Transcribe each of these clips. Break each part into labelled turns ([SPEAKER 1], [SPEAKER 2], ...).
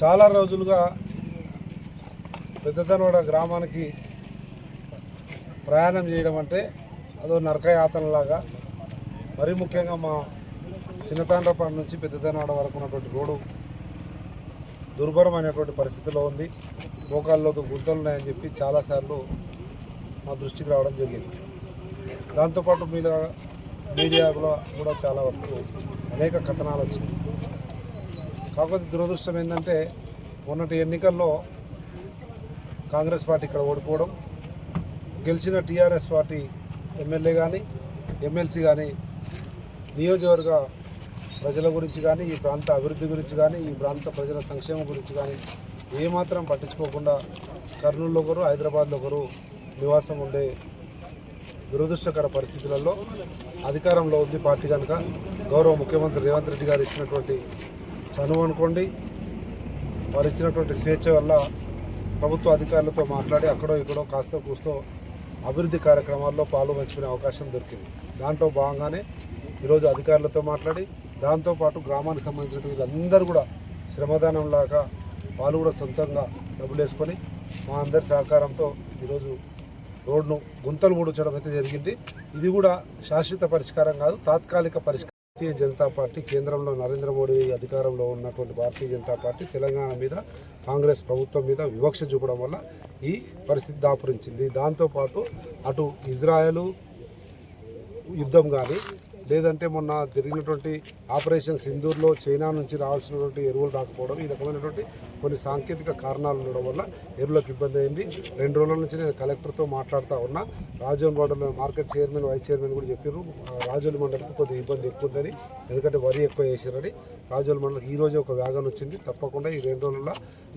[SPEAKER 1] చాలా రోజులుగా పెద్దతనవాడ గ్రామానికి ప్రయాణం చేయడం అంటే అదో నరకయాతనలాగా. మరీ ముఖ్యంగా మా చిన్నతాండ్రపాడు నుంచి పెద్దతనవాడ వరకు ఉన్నటువంటి రోడ్డు దుర్భరమైనటువంటి పరిస్థితిలో ఉంది. మోకాల్లో గుంతలు ఉన్నాయని చెప్పి చాలాసార్లు మా దృష్టికి రావడం జరిగింది. దాంతోపాటు మీడియా మీడియాలో కూడా చాలా వరకు అనేక కథనాలు వచ్చాయి కాకపోతే దురదృష్టం ఏంటంటే మొన్నటి ఎన్నికల్లో కాంగ్రెస్ పార్టీ ఇక్కడ ఓడిపోవడం గెలిచిన టీఆర్ఎస్ పార్టీ ఎమ్మెల్యే కానీ ఎమ్మెల్సీ కానీ నియోజకవర్గ ప్రజల గురించి కానీ ఈ ప్రాంత అభివృద్ధి గురించి కానీ ఈ ప్రాంత ప్రజల సంక్షేమం గురించి కానీ ఏమాత్రం పట్టించుకోకుండా కర్నూలులో ఒకరు హైదరాబాద్లో ఒకరు నివాసం ఉండే దురదృష్టకర పరిస్థితులలో అధికారంలో ఉంది పార్టీ కనుక గౌరవ ముఖ్యమంత్రి రేవంత్ రెడ్డి గారు ఇచ్చినటువంటి చనువు అనుకోండి వారు ఇచ్చినటువంటి స్వేచ్ఛ వల్ల ప్రభుత్వ అధికారులతో మాట్లాడి అక్కడో ఇక్కడో కాస్త కూస్తో అభివృద్ధి కార్యక్రమాల్లో పాలు పంచుకునే అవకాశం దొరికింది. దాంట్లో భాగంగానే ఈరోజు అధికారులతో మాట్లాడి దాంతోపాటు గ్రామానికి సంబంధించిన వీళ్ళందరూ కూడా శ్రమదానం లాగా వాళ్ళు కూడా సొంతంగా డబ్బులు వేసుకొని మా అందరి సహకారంతో ఈరోజు రోడ్ను గుంతలు పూడ్చడం అయితే జరిగింది. ఇది కూడా శాశ్వత పరిష్కారం కాదు తాత్కాలిక పరిష్కారం. భారతీయ జనతా పార్టీ కేంద్రంలో నరేంద్ర మోడీ అధికారంలో ఉన్నటువంటి భారతీయ జనతా పార్టీ తెలంగాణ మీద కాంగ్రెస్ ప్రభుత్వం మీద వివక్ష చూపడం వల్ల ఈ పరిస్థితి దాపురించింది. దాంతోపాటు అటు ఇజ్రాయెల్ యుద్ధం కానీ లేదంటే మొన్న జరిగినటువంటి ఆపరేషన్ సింధూర్లో చైనా నుంచి రావాల్సినటువంటి ఎరువులు రాకపోవడం ఈ రకమైనటువంటి కొన్ని సాంకేతిక కారణాలు ఉండడం వల్ల ఎరువులకు ఇబ్బంది అయింది. రెండు రోజుల నుంచి నేను కలెక్టర్తో మాట్లాడుతూ ఉన్నా. రాజోల్ మండలం మార్కెట్ చైర్మన్ వైస్ చైర్మన్ కూడా చెప్పారు రాజోల్ మండలికి కొద్దిగా ఇబ్బంది ఎక్కువ ఉందని ఎందుకంటే వరి ఎక్కువ వేసారని రాజోల్ మండలం ఈ రోజు ఒక వ్యాగన్ వచ్చింది. తప్పకుండా ఈ రెండు రోజుల్లో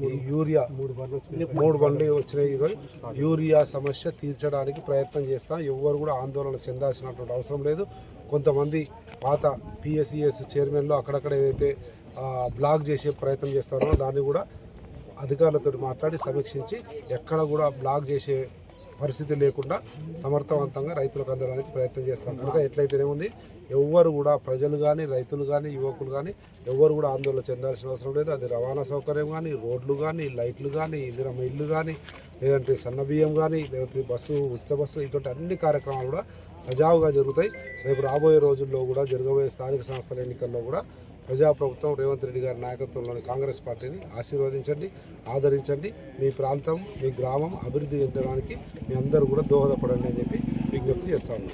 [SPEAKER 1] ఈ యూరియా మూడు బండ్లు మూడు బండ్లు వచ్చినాయి ఈరోజు. యూరియా సమస్య తీర్చడానికి ప్రయత్నం చేస్తాం. ఎవరు కూడా ఆందోళన చెందాల్సినటువంటి అవసరం లేదు. కొంతమంది పాత పిఎస్సిఎస్ చైర్మన్లు అక్కడక్కడ ఏదైతే బ్లాక్ చేసే ప్రయత్నం చేస్తారో దాన్ని కూడా అధికారులతో మాట్లాడి సమీక్షించి ఎక్కడ కూడా బ్లాక్ చేసే పరిస్థితి లేకుండా సమర్థవంతంగా రైతులకు అందడానికి ప్రయత్నం చేస్తాం. కనుక ఎట్లయితేనే ఎవ్వరు కూడా ప్రజలు కానీ రైతులు కానీ యువకులు కానీ ఎవ్వరు కూడా ఆందోళన చెందాల్సిన అవసరం లేదు. అది రవాణా సౌకర్యం కానీ రోడ్లు కానీ లైట్లు కానీ ఇందిరమ్మ ఇల్లు కానీ లేదంటే సన్న బియ్యం కానీ లేదంటే బస్సు ఉచిత బస్సు ఇటువంటి అన్ని కార్యక్రమాలు కూడా సజావుగా జరుగుతాయి. రేపు రాబోయే రోజుల్లో కూడా జరగబోయే స్థానిక సంస్థల ఎన్నికల్లో కూడా ప్రజాప్రభుత్వం రేవంత్ రెడ్డి గారి నాయకత్వంలోని కాంగ్రెస్ పార్టీని ఆశీర్వదించండి ఆదరించండి. మీ ప్రాంతం మీ గ్రామం అభివృద్ధి చెందడానికి మీ అందరూ కూడా దోహదపడండి అని చెప్పి విజ్ఞప్తి చేస్తాను